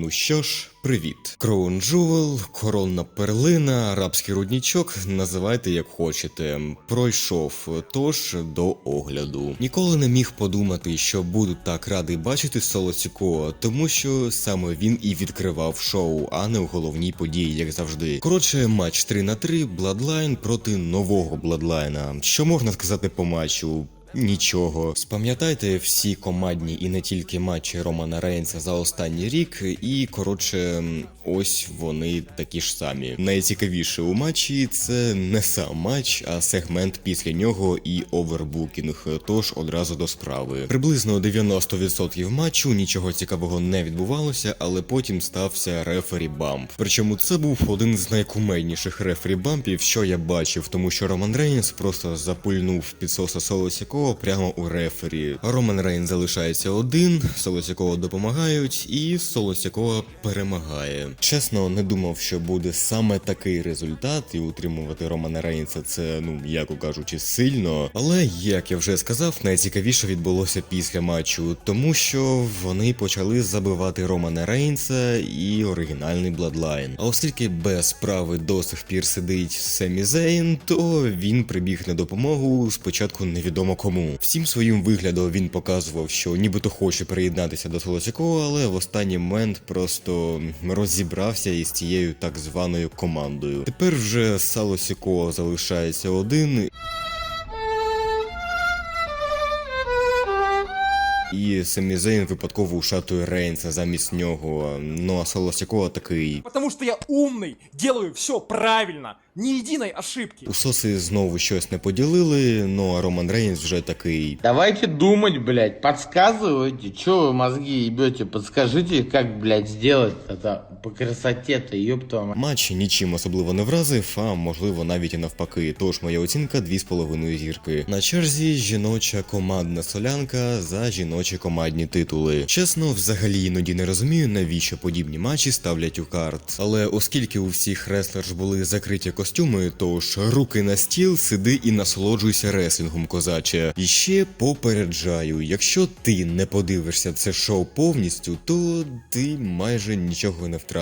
Ну що ж, привіт. Кроун Джувел, коронна перлина, арабський руднічок, називайте як хочете. Пройшов, тож до огляду. Ніколи не міг подумати, що буду так радий бачити Соло Сікоа, тому що саме він і відкривав шоу, а не в головній події, як завжди. Коротше, матч 3 на 3 Bloodline проти нового Bloodline. Що можна сказати по матчу? Нічого. Спам'ятайте всі командні і не тільки матчі Романа Рейнса за останній рік, і коротше, ось вони такі ж самі. Найцікавіше у матчі це не сам матч, а сегмент після нього і овербукінг. Тож одразу до справи. Приблизно 90% матчу нічого цікавого не відбувалося, але потім стався рефері бамп. Причому це був один з найкумедніших рефері бампів, що я бачив, тому що Роман Рейнс просто запульнув підсоса Солосікова прямо у рефері. Роман Рейнс залишається один, Солосікова допомагають, і Солосікова перемагає. Чесно, не думав, що буде саме такий результат, і утримувати Романа Рейнса це, ну яко кажучи, сильно. Але як я вже сказав, найцікавіше відбулося після матчу, тому що вони почали забивати Романа Рейнса і оригінальний Бладлайн. А оскільки без справи до сих пір сидить Семі Зейн, то він прибіг на допомогу спочатку невідомо кому. Всім своїм виглядом він показував, що нібито хоче приєднатися до Солосякова, але в останній момент просто розібрався із цією так званою командою. Тепер вже Салосіко залишається один. І Семі Зейн випадково ушатує Рейнса замість нього. Ну а Солосякова такий. Потому что я умный, делаю все правильно, ни единой ошибки. Усоси знову щось не поділили, ну а Роман Рейнс вже такий. Давайте думать, блядь, подсказывайте, что вы мозги ебете, подскажите, как, блядь, сделать это по красоте-то, ёб. Матч нічим особливо не вразив, а можливо навіть і навпаки. Тож моя оцінка 2,5 зірки. На черзі жіноча командна солянка за жіночі командні титули. Чесно, взагалі іноді не розумію, навіщо подібні матчі ставлять у карт. Але оскільки у всіх реслерш були закриті костюми, тож руки на стіл, сиди і насолоджуйся реслінгом, козаче. І ще попереджаю, якщо ти не подивишся це шоу повністю, то ти майже нічого не втратиш,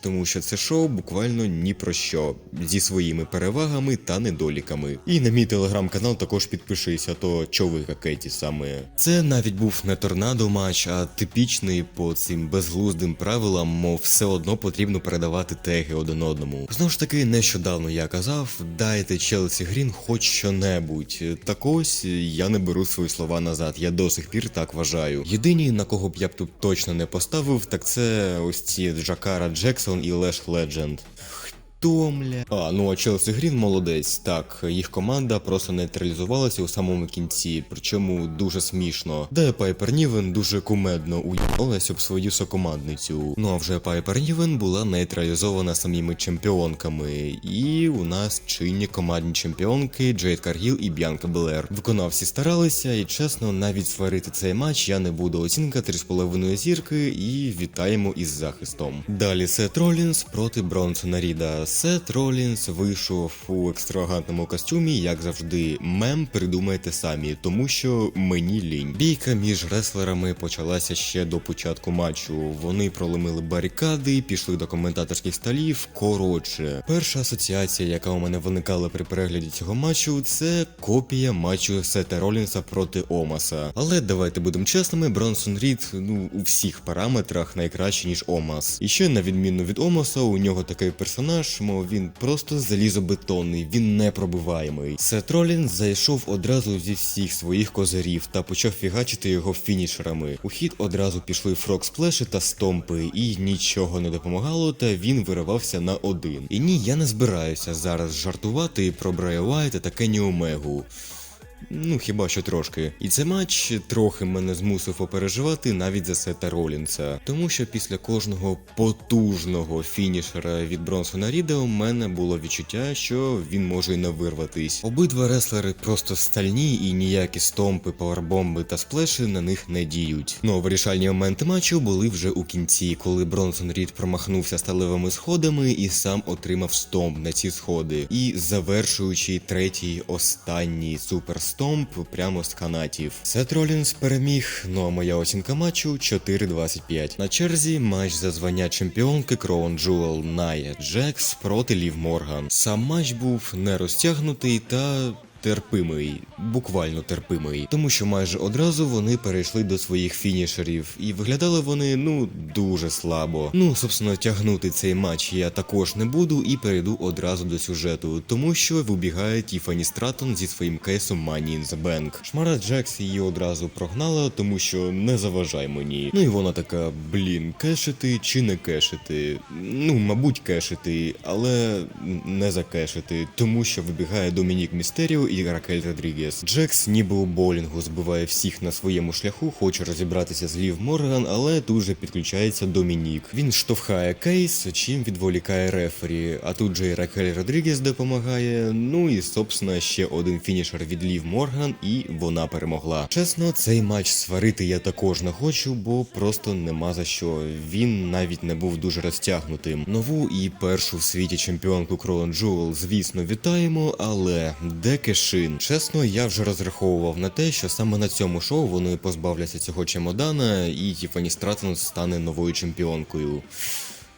тому що це шоу буквально ні про що зі своїми перевагами та недоліками. І на мій телеграм-канал також підпишися, то чови какеті саме. Це навіть був не торнадо матч, а типічний по цим безглуздим правилам, мов все одно потрібно передавати теги один одному. Знову ж таки, нещодавно я казав, дайте Челсі Грін хоч що-небудь. Так ось я не беру свої слова назад. Я до сих пір так вважаю. Єдині, на кого б я б тут точно не поставив, так це ось ці Джакара Джексон і Леш Ледженд. Хто, мля? А, ну а Челсі Грін молодець. Так, їх команда просто нейтралізувалася у самому кінці, причому дуже смішно. Де Пайпер Нівен дуже кумедно уїбалась об свою сокомандницю. Ну а вже Пайпер Нівен була нейтралізована самими чемпіонками. І у нас чинні командні чемпіонки Джейд Каргіл і Б'янка Белер. Виконавці старалися, і чесно, навіть сварити цей матч я не буду. Оцінка 3,5 зірки і вітаємо із захистом. Далі Сет Ролінс проти Бронсона Ріда. Сет Ролінс вийшов у екстравагантному костюмі, як завжди. Мем придумайте самі, тому що мені лінь. Бійка між реслерами почалася ще до початку матчу. Вони проломили барикади, пішли до коментаторських столів. Коротше, перша асоціація, яка у мене виникала при перегляді цього матчу, це копія матчу Сета Ролінса проти Омаса. Але давайте будемо чесними, Бронсон Рід ну у всіх параметрах найкраще ніж Омас. І ще на відміну від Омаса, у нього такий персонаж, мов він просто залізобетонний, він непробиваємий. Сет Ролінс зайшов одразу зі всіх своїх козирів та почав фігачити його фінішерами. У хід одразу пішли фрок сплеші та стомпи, і нічого не допомагало, та він виривався на один. І ні, я не збираюся зараз жартувати про Брая Уайта та Кенні Омегу. Ну, хіба що трошки. І цей матч трохи мене змусив попереживати навіть за Сета Ролінса. Тому що після кожного потужного фінішера від Бронсона Ріда у мене було відчуття, що він може й не вирватись. Обидва реслери просто стальні і ніякі стомпи, пауербомби та сплеші на них не діють. Ну, вирішальні моменти матчу були вже у кінці, коли Бронсон Рід промахнувся сталевими сходами і сам отримав стомп на ці сходи. І завершуючи третій останній суперстомп стомп прямо з канатів. Сет Ролінс переміг, ну а моя оцінка матчу 4.25. На черзі матч за звання чемпіонки Кроун Джуел Найя Джекс проти Лів Морган. Сам матч був не розтягнутий та. Терпимий, буквально терпимий, тому що майже одразу вони перейшли до своїх фінішерів, і виглядали вони ну дуже слабо. Ну, собственно, тягнути цей матч я також не буду і перейду одразу до сюжету, тому що вибігає Тіфані Стратон зі своїм кейсом Money in the Bank. Шмара Джекс її одразу прогнала, тому що не заважай мені. Ну і вона така: блін, кешити чи не кешити? Ну, мабуть, кешити, але не закешити, тому що вибігає Домінік Містеріо і Ракель Родрігес. Джекс, ніби у боулінгу, збиває всіх на своєму шляху, хоче розібратися з Лів Морган, але тут же підключається Домінік. Він штовхає кейс, чим відволікає рефері. А тут же і Ракель Родрігес допомагає. Ну і собственно ще один фінішер від Лів Морган, і вона перемогла. Чесно, цей матч сварити я також не хочу, бо просто нема за що. Він навіть не був дуже розтягнутим. Нову і першу в світі чемпіонку Crown Jewel, звісно, вітаємо, але де кешин? Чесно, я вже розраховував на те, що саме на цьому шоу вони позбавляться цього чемодана, і Тіфані Стратон стане новою чемпіонкою.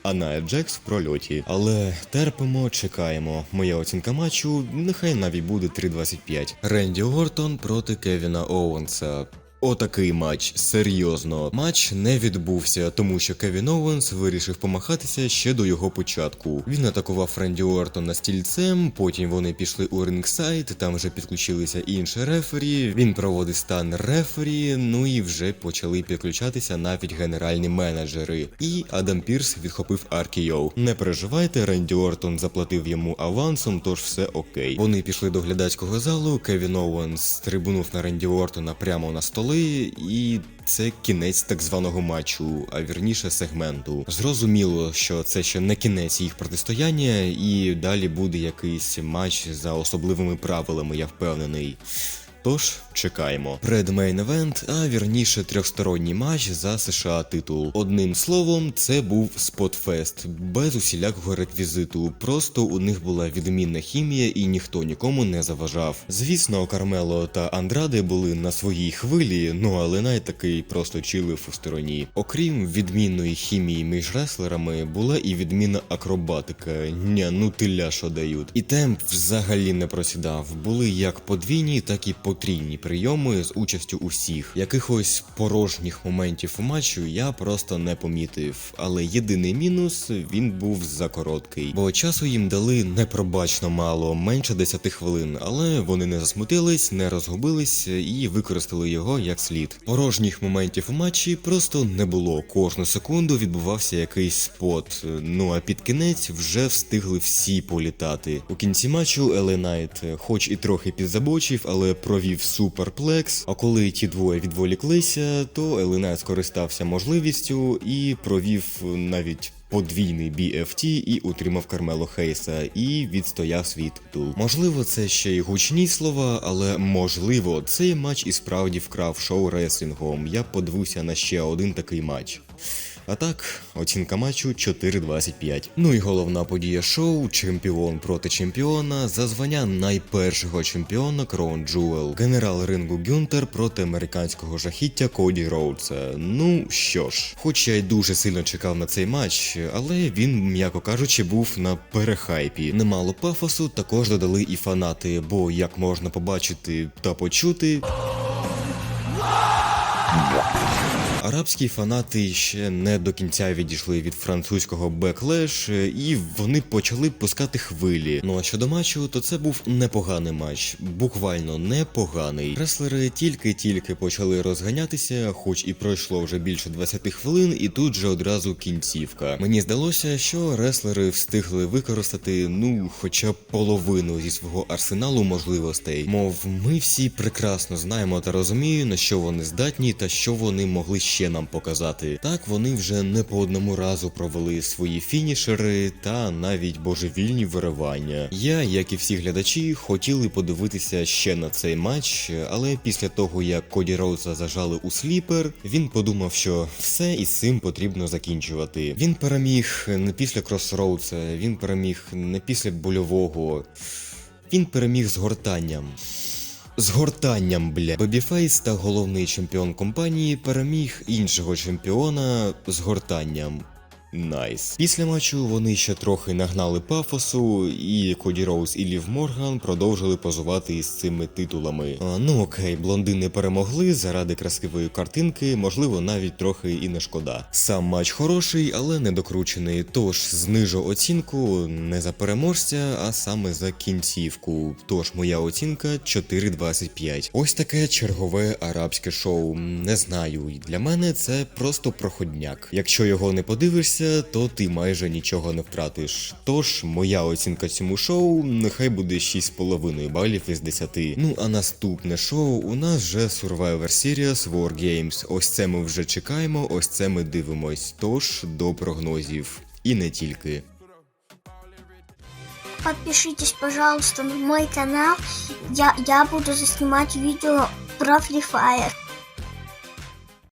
А на Джекс в прольоті. Але терпимо, чекаємо. Моя оцінка матчу нехай навіть буде 3.25. Ренді Ортон проти Кевіна Оуенса. Отакий матч, серйозно. Матч не відбувся, тому що Кевін Оуенс вирішив помахатися ще до його початку. Він атакував Ренді Ортона стільцем, потім вони пішли у рингсайд, там вже підключилися інші рефері. Він проводив стан рефері, ну і вже почали підключатися навіть генеральні менеджери. І Адам Пірс відхопив RKO. Не переживайте, Ренді Ортон заплатив йому авансом, тож все окей. Вони пішли до глядацького залу. Кевін Оуенс стрибунув на Ренді Ортона прямо на столи, і це кінець так званого матчу, а вірніше сегменту. Зрозуміло, що це ще не кінець їх протистояння, і далі буде якийсь матч за особливими правилами, я впевнений. Тож чекаємо. Предмейн евент, а вірніше трьохсторонній матч за США титул. Одним словом, це був спотфест, без усілякого реквізиту. Просто у них була відмінна хімія і ніхто нікому не заважав. Звісно, Кармело та Андраде були на своїй хвилі, ну але най такий просто чилив у стороні. Окрім відмінної хімії між реслерами, була і відмінна акробатика. Ня, ну тиля що дають. І темп взагалі не просідав. Були як подвійні, так і потрійні прийоми з участю усіх. Якихось порожніх моментів у матчу я просто не помітив. Але єдиний мінус він був за короткий, бо часу їм дали непробачно мало, менше 10 хвилин, але вони не засмутились, не розгубились і використали його як слід. Порожніх моментів у матчі просто не було. Кожну секунду відбувався якийсь спот. Ну а під кінець вже встигли всі політати. У кінці матчу Еле Найт, хоч і трохи підзабочив, але провів суперплекс. А коли ті двоє відволіклися, то Еле скористався можливістю і провів навіть. Подвійний BFT і утримав Кармело Хейса і відстояв свій титул. Можливо, це ще й гучні слова, але можливо, цей матч і справді вкрав шоу реслінгом. Я подивився на ще один такий матч. А так, оцінка матчу 4.25. Ну і головна подія шоу чемпіон проти чемпіона за звання найпершого чемпіона Crown Jewel. Генерал рингу Гюнтер проти американського жахіття Коді Роудса. Ну що ж, хоч я й дуже сильно чекав на цей матч, але він, м'яко кажучи, був на перехайпі. Немало пафосу також додали і фанати, бо як можна побачити та почути. Арабські фанати ще не до кінця відійшли від французького беклеш, і вони почали пускати хвилі. Ну а щодо матчу, то це був непоганий матч, буквально непоганий. Реслери тільки-тільки почали розганятися, хоч і пройшло вже більше 20 хвилин, і тут же одразу кінцівка. Мені здалося, що реслери встигли використати ну, хоча б половину зі свого арсеналу можливостей. Мов ми всі прекрасно знаємо та розуміємо, на що вони здатні та що вони могли ще нам показати. Так вони вже не по одному разу провели свої фінішери та навіть божевільні виривання. Я, як і всі глядачі, хотіли подивитися ще на цей матч, але після того як Коді Роуза зажали у сліпер, він подумав, що все із цим потрібно закінчувати. Він переміг не після кросроудса, він переміг не після больового, він переміг з гортанням. Бля. Бебіфейс та головний чемпіон компанії переміг іншого чемпіона згортанням. Найс. Після матчу вони ще трохи нагнали пафосу, і Коді Роуз і Лів Морган продовжили позувати із цими титулами. А, ну окей, блондини перемогли заради красивої картинки, можливо, навіть трохи і не шкода. Сам матч хороший, але недокручений. Тож знижу оцінку не за переможця, а саме за кінцівку. Тож моя оцінка 4.25. Ось таке чергове арабське шоу. Не знаю, для мене це просто проходняк. Якщо його не подивишся, то ти майже нічого не втратиш. Тож моя оцінка цьому шоу нехай буде 6,5 балів із 10. Ну а наступне шоу у нас вже Survivor Series War Games. Ось це ми вже чекаємо, ось це ми дивимось. Тож до прогнозів. І не тільки. Подпишитесь, пожалуйста, на мой канал. Я, я буду заснимать видео про Free Fire.